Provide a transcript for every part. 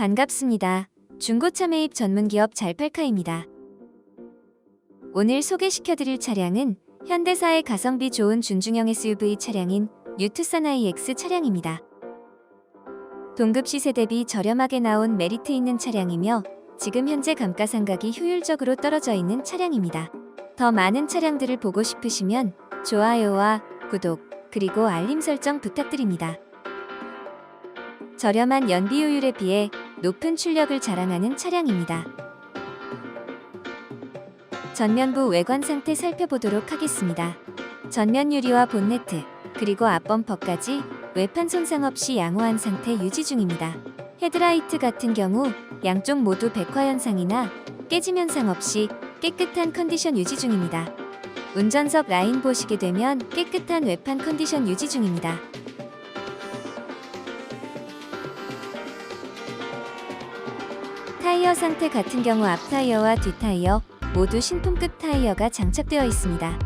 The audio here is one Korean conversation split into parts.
반갑습니다. 중고차 매입 전문기업 잘팔카입니다. 오늘 소개시켜드릴 차량은 현대사의 가성비 좋은 준중형 SUV 차량인 뉴투산 IX 차량입니다. 동급 시세 대비 저렴하게 나온 메리트 있는 차량이며 지금 현재 감가상각이 효율적으로 떨어져 있는 차량입니다. 더 많은 차량들을 보고 싶으시면 좋아요와 구독 그리고 알림 설정 부탁드립니다. 저렴한 연비효율에 비해 높은 출력을 자랑하는 차량입니다. 전면부 외관 상태 살펴보도록 하겠습니다. 전면 유리와 본네트, 그리고 앞범퍼까지 외판 손상 없이 양호한 상태 유지 중입니다. 헤드라이트 같은 경우 양쪽 모두 백화 현상이나 깨짐 현상 없이 깨끗한 컨디션 유지 중입니다. 운전석 라인 보시게 되면 깨끗한 외판 컨디션 유지 중입니다. 타이어 상태 같은 경우 앞 타이어와 뒷 타이어 모두 신품급 타이어가 장착되어 있습니다.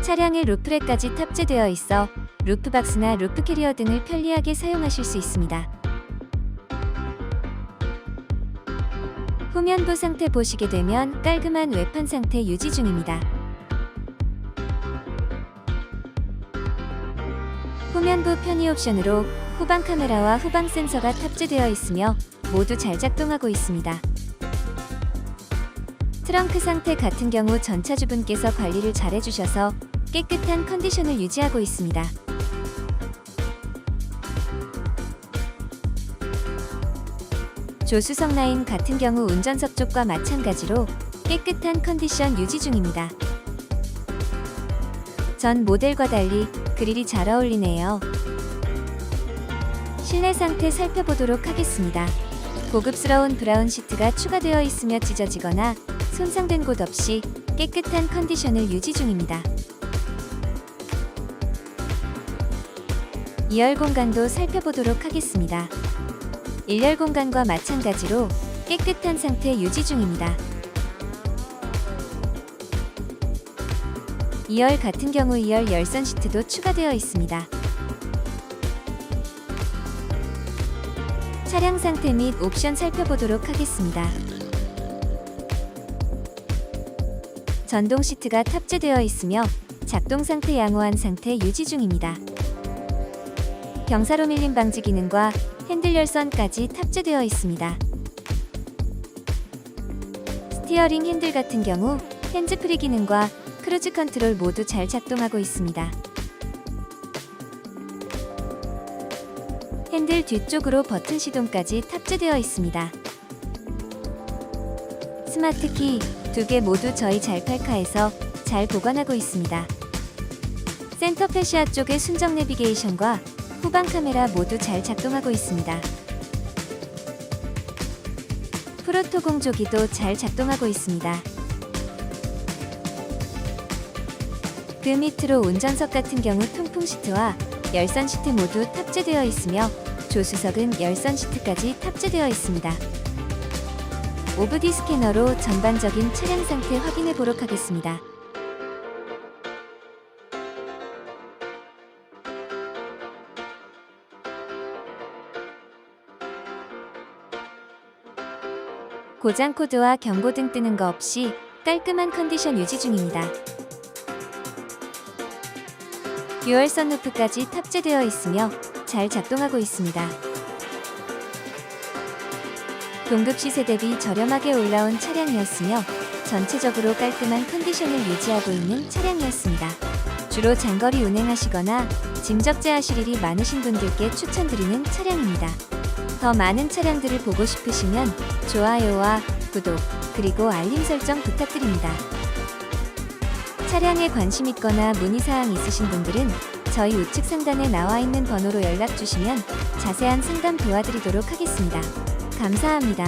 차량에 루프랙까지 탑재되어 있어 루프박스나 루프 캐리어 등을 편리하게 사용하실 수 있습니다. 후면부 상태 보시게 되면 깔끔한 외판 상태 유지 중입니다. 후면부 편의 옵션으로 후방 카메라와 후방 센서가 탑재되어 있으며 모두 잘 작동하고 있습니다. 트렁크 상태 같은 경우 전차주분께서 관리를 잘 해주셔서 깨끗한 컨디션을 유지하고 있습니다. 조수석 라인 같은 경우 운전석 쪽과 마찬가지로 깨끗한 컨디션 유지 중입니다. 전 모델과 달리 그릴이 잘 어울리네요. 실내 상태 살펴보도록 하겠습니다. 고급스러운 브라운 시트가 추가되어 있으며 찢어지거나 손상된 곳 없이 깨끗한 컨디션을 유지 중입니다. 2열 공간도 살펴보도록 하겠습니다. 1열 공간과 마찬가지로 깨끗한 상태 유지 중입니다. 2열 같은 경우 2열 열선 시트도 추가되어 있습니다. 차량 상태 및 옵션 살펴보도록 하겠습니다. 전동 시트가 탑재되어 있으며 작동 상태 양호한 상태 유지 중입니다. 경사로 밀림 방지 기능과 핸들 열선까지 탑재되어 있습니다. 스티어링 핸들 같은 경우 핸즈프리 기능과 크루즈 컨트롤 모두 잘 작동하고 있습니다. 핸들 뒤쪽으로 버튼 시동까지 탑재되어 있습니다. 스마트 키 두 개 모두 저희 잘팔카에서 잘 보관하고 있습니다. 센터 페시아 쪽의 순정 내비게이션과 후방 카메라 모두 잘 작동하고 있습니다. 프로토 공조기도 잘 작동하고 있습니다. 그 밑으로 운전석 같은 경우 통풍 시트와 열선 시트 모두 탑재되어 있으며 조수석은 열선 시트까지 탑재되어 있습니다. 오브디 스캐너로 전반적인 차량 상태 확인해 보도록 하겠습니다. 고장 코드와 경고등 뜨는 거 없이 깔끔한 컨디션 유지 중입니다. 듀얼 선루프까지 탑재되어 있으며 잘 작동하고 있습니다. 동급 시세 대비 저렴하게 올라온 차량이었으며 전체적으로 깔끔한 컨디션을 유지하고 있는 차량이었습니다. 주로 장거리 운행하시거나 짐 적재하실 일이 많으신 분들께 추천드리는 차량입니다. 더 많은 차량들을 보고 싶으시면 좋아요와 구독 그리고 알림 설정 부탁드립니다. 차량에 관심 있거나 문의사항 있으신 분들은 저희 우측 상단에 나와 있는 번호로 연락 주시면 자세한 상담 도와드리도록 하겠습니다. 감사합니다.